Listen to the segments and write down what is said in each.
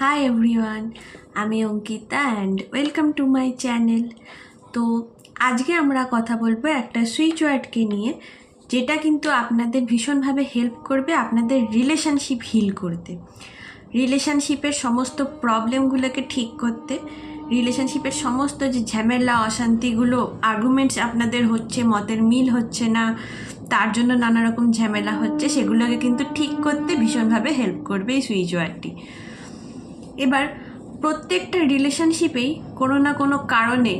High everyone আমি Ankita and welcome to my channel তো আজকে আমরা কথা বলব একটা সুইচ ওয়ার্ডকে নিয়ে, যেটা কিন্তু আপনাদের ভীষণভাবে হেল্প করবে, আপনাদের রিলেশনশিপ হিল করতে। রিলেশনশিপের সমস্ত প্রবলেমগুলোকে ঠিক করতে রিলেশনশিপের সমস্ত যে ঝামেলা, অশান্তিগুলো আর্গুমেন্টস আপনাদের হচ্ছে, মতের মিল হচ্ছে না, তার জন্য নানা রকম ঝামেলা হচ্ছে, সেগুলোকে কিন্তু ঠিক করতে ভীষণভাবে হেল্প করবে এই সুইচ ওয়ার্ডটি এবার প্রত্যেকটা রিলেশনশিপেই কোনো না কোনো কারণে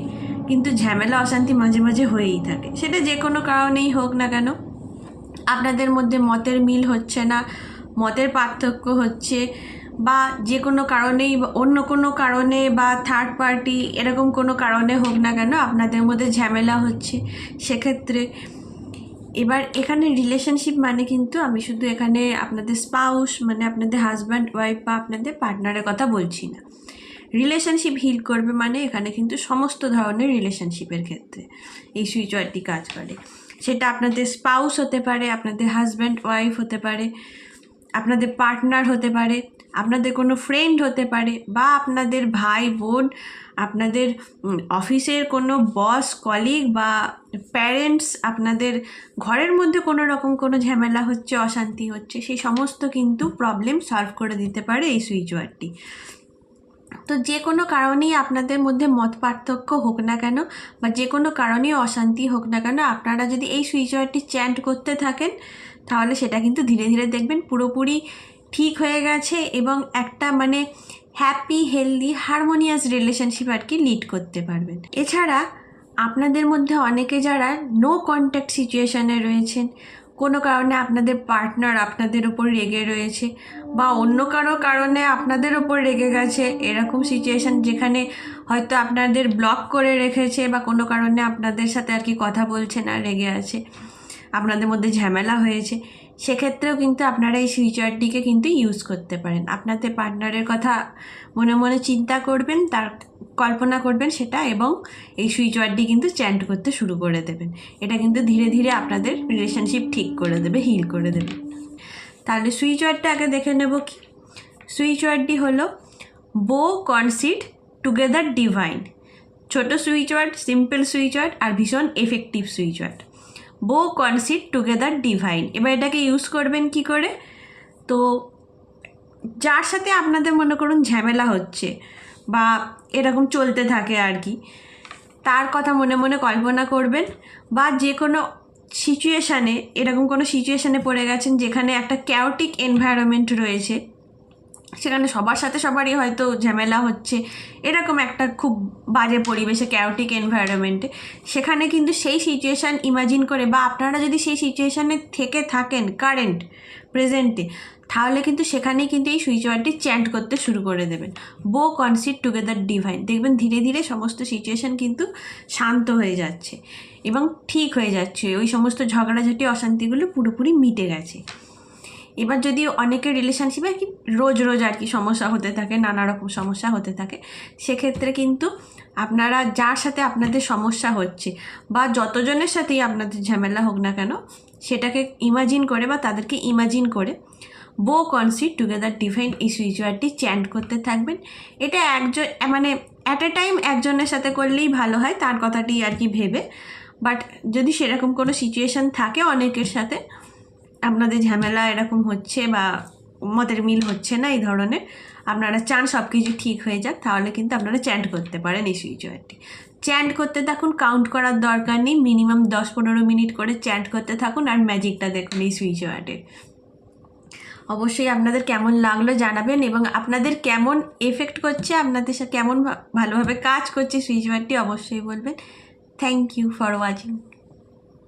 কিন্তু ঝামেলা, অশান্তি মাঝে মাঝে হয়েই থাকে। সেটা যে কোনো কারণেই হোক না কেন, আপনাদের মধ্যে মতের মিল হচ্ছে না, মতের পার্থক্য হচ্ছে বা যে কোনো কারণেই অন্য কোনো কারণে বা থার্ড পার্টি এরকম কোনো কারণে হোক না কেন, আপনাদের মধ্যে ঝামেলা হচ্ছে। সেক্ষেত্রে এবার এখানে রিলেশনশিপ মানে কিন্তু আমি শুধু এখানে আপনাদের স্পাউস মানে আপনাদের হাজব্যান্ড ওয়াইফ বা আপনাদের পার্টনারের কথা বলছি না। রিলেশনশিপ হিল করবে মানে এখানে কিন্তু সমস্ত ধরনের রিলেশনশিপের ক্ষেত্রে এই সুইচ ওয়ার্ডটি কাজ করে। সেটা আপনাদের স্পাউস হতে পারে, আপনাদের হাজব্যান্ড ওয়াইফ হতে পারে। আপনাদের পার্টনার হতে পারে, আপনাদের কোনো ফ্রেন্ড হতে পারে বা আপনাদের ভাই, বোন, আপনাদের অফিসের কোনো বস কলিগ বা প্যারেন্টস আপনাদের ঘরের মধ্যে কোনো রকম কোনো ঝামেলা হচ্ছে, অশান্তি হচ্ছে, সেই সমস্ত কিন্তু প্রবলেম সলভ করে দিতে পারে এই সুইচ ওয়ার্ডটি তো যে কোনো কারণেই আপনাদের মধ্যে মত পার্থক্য হোক না কেন বা যে কোনো কারণেই অশান্তি হোক না কেন, আপনারা যদি এই সুইচ ওয়ার্ডটি চ্যান্ট করতে থাকেন, তাহলে সেটা কিন্তু ধীরে ধীরে দেখবেন পুরোপুরি ঠিক হয়ে গেছে এবং একটা মানে হ্যাপি, হেলদি, হারমোনিয়াস রিলেশনশিপ আর কি লিড করতে পারবেন। এছাড়া আপনাদের মধ্যে অনেকে যারা নো কন্ট্যাক্ট সিচুয়েশানে রয়েছেন কোনো কারণে আপনাদের পার্টনার আপনাদের ওপর রেগে রয়েছে বা অন্য কারও কারণে আপনাদের ওপর রেগে গেছে, এরকম সিচুয়েশান যেখানে হয়তো আপনাদের ব্লক করে রেখেছে বা কোনো কারণে আপনাদের সাথে আর কি কথা বলছে না, রেগে আছে। আপনাদের মধ্যে ঝামেলা হয়েছে। সেক্ষেত্রেও কিন্তু আপনারা এই সুইচারটিকে কিন্তু ইউজ করতে পারেন। আপনাদের পার্টনারের কথা মনে মনে চিন্তা করবেন, তার কল্পনা করবেন সেটা এবং এই সুইচ ওয়ার্ডটি কিন্তু চ্যান্ট করতে শুরু করে দেবেন। এটা কিন্তু ধীরে ধীরে আপনাদের রিলেশনশিপ ঠিক করে দেবে হিল করে দেবে। তাহলে সুইচ ওয়ার্ডটা আগে দেখে নেব কি? সুইচ ওয়ার্ডটি হলো বো কনসিড টুগেদার ডিভাইন ছোট switch word simple switch word আর ভীষণ এফেক্টিভ সুইচ ওয়ার্ড বো কনসিড টুগেদার ডিভাইন। এবার এটাকে ইউজ করবেন কি করে? তো যার সাথে আপনাদের মনে করুন ঝামেলা হচ্ছে বা এরকম চলতে থাকে আর কি, তার কথা মনে মনে কল্পনা করবেন বা যে কোনো সিচুয়েশানে এরকম কোনো সিচুয়েশানে পড়ে গেছেন যেখানে একটা ক্যাওটিক এনভায়রনমেন্ট রয়েছে সেখানে সবার সাথে সবারই হয়তো ঝামেলা হচ্ছে। এরকম একটা খুব বাজে পরিবেশে ক্যাওটিক এনভায়রনমেন্টে সেখানে কিন্তু সেই সিচুয়েশান ইমাজিন করে বা আপনারা যদি সেই সিচুয়েশানে থেকে থাকেন কারেন্ট প্রেজেন্টে তাহলে কিন্তু সেখানেই কিন্তু এই সুইচ ওয়ার্ডটি চ্যান্ট করতে শুরু করে দেবেন। বো কনসিড টুগেদার ডিভাইন দেখবেন ধীরে ধীরে সমস্ত সিচুয়েশান কিন্তু শান্ত হয়ে যাচ্ছে এবং ঠিক হয়ে যাচ্ছে। ওই সমস্ত ঝগড়াঝাটি, অশান্তিগুলো পুরোপুরি মিটে গেছে। এবার যদি অনেকের রিলেশনশিপে কি রোজ রোজ আর কি সমস্যা হতে থাকে, নানা রকম সমস্যা হতে থাকে, সেক্ষেত্রে কিন্তু আপনারা যার সাথে আপনাদের সমস্যা হচ্ছে বা যতজনের সাথেই আপনাদের ঝামেলা হোক না কেন, সেটাকে ইমাজিন করে বা তাদেরকে ইমাজিন করে বো কনসিড টুগেদার ডিভাইন এই সুইচওয়ারটি চ্যান্ট করতে থাকবেন। এটা একজন মানে অ্যাট এ টাইম একজনের সাথে করলেই ভালো হয়, তার কথাটি আর কি ভেবে। বাট যদি সেরকম কোনো সিচুয়েশান থাকে অনেকের সাথে আপনাদের ঝামেলা এরকম হচ্ছে বা মতের মিল হচ্ছে না এই ধরনের, আপনারা চান সব কিছু ঠিক হয়ে যাক, তাহলে কিন্তু আপনারা চ্যান্ট করতে পারেন এই সুইচ ওয়ার্ডটি চ্যান্ট করতে থাকুন কাউন্ট করার দরকার নেই মিনিমাম দশ পনেরো মিনিট করে চ্যান্ট করতে থাকুন আর ম্যাজিকটা দেখুন এই সুইচ ওয়ার্ডের অবশ্যই আপনাদের কেমন লাগল জানাবেন এবং আপনাদের কেমন এফেক্ট করছে, আপনাদের সাথে কেমন ভালোভাবে কাজ করছে সুইচ ওয়ার্ডটি অবশ্যই বলবেন। Thank you for watching